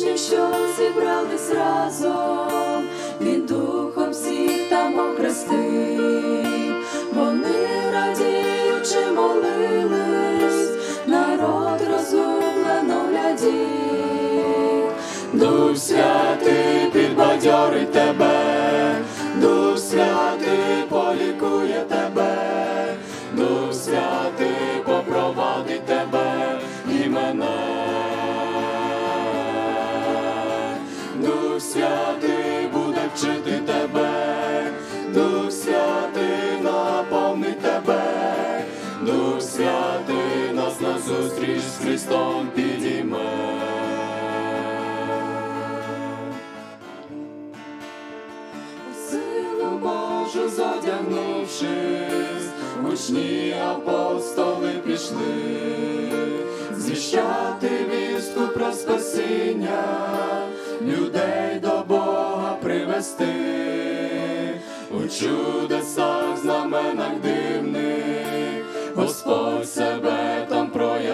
учні, що зібрались разом, він духом всіх там охрестив, вони радіючи, молились, народ розумлено глядів, Дух святий підбадьорить тебе, Дух святий полікує тебе, Дух святий. Дух буде вчити тебе, Дух Святий наповнить тебе, Дух Святий нас на зустріч з Христом підійме. Силу Божу задягнувшись, гучні апостоли пішли, звіщати вістку про спасіння, людей до у чудесах, знаменах дивних, Господь себе там проявляв,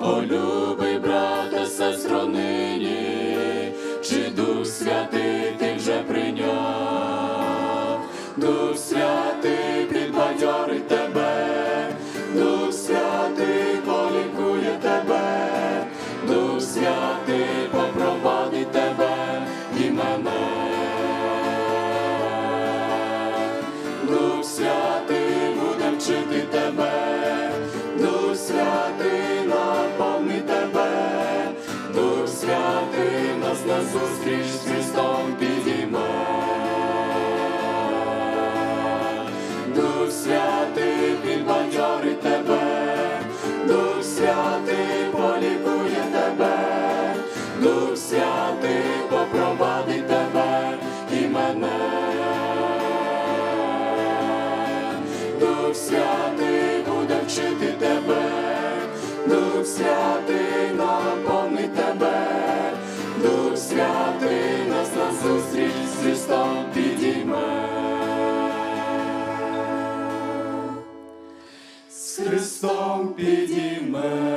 о любий брате, сестро нині, чи Дух Святий нас на зустріч з Христом підійме. Дух Святий підбадьорить тебе, Дух Святий полікує тебе, Дух Святий попровадить тебе і мене. Дух Святий Христом підійме.